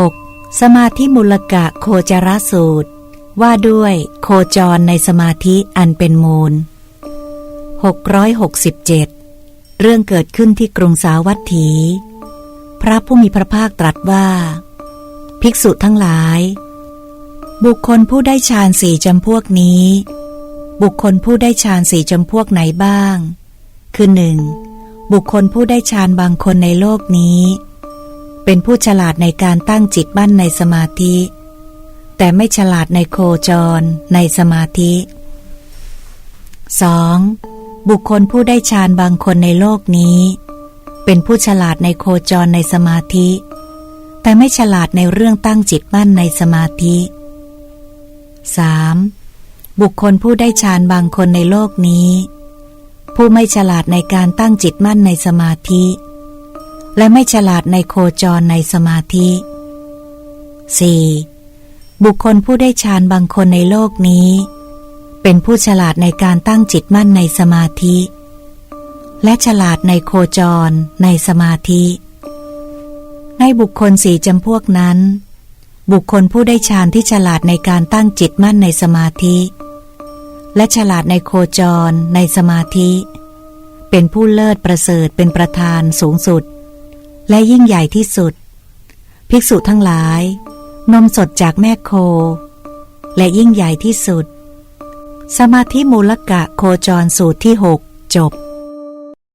6. สมาธิมูลกะโคจรสูตร ว่าด้วยโคจรในสมาธิอันเป็นมูล 667 เรื่องเกิดขึ้นที่กรุงสาวัตถี พระผู้มีพระภาคตรัสว่า ภิกษุทั้งหลาย บุคคลผู้ได้ฌานสี่จำพวกนี้ บุคคลผู้ได้ฌานสี่จำพวกไหนบ้าง คือหนึ่งบุคคลผู้ได้ฌานบางคนในโลกนี้ เป็นผู้ฉลาดในการตั้งจิตบั้นในสมาธิ แต่ไม่ฉลาดในโคจรในสมาธิ 2. บุคคลผู้ได้ฌานบางคนในโลกนี้ เป็นผู้ฉลาดในโคจรในสมาธิ แต่ไม่ฉลาดในเรื่องตั้งจิตมั่นในสมาธิ 3. บุคคลผู้ได้ฌานบางคนในโลกนี้ ผู้ไม่ฉลาดในการตั้งจิตมั่นในสมาธิ และไม่ฉลาดในโคจรในสมาธิ 4. บุคคลผู้ได้ฌานบางคนในโลกนี้ เป็นผู้ฉลาดในการตั้งจิตมั่นในสมาธิ และฉลาดในโคจรในสมาธิ ในบุคคลสี่จำพวกนั้น บุคคลผู้ได้ฌานที่ฉลาดในการตั้งจิตมั่นในสมาธิ และฉลาดในโคจรในสมาธิ เป็นผู้เลิศประเสริฐเป็นประธานสูงสุด และยิ่งใหญ่ที่สุด ภิกษุทั้งหลาย นมสดจากแม่โค และยิ่งใหญ่ที่สุด สมาธิมูลกะโคจรสูตรที่หกจบ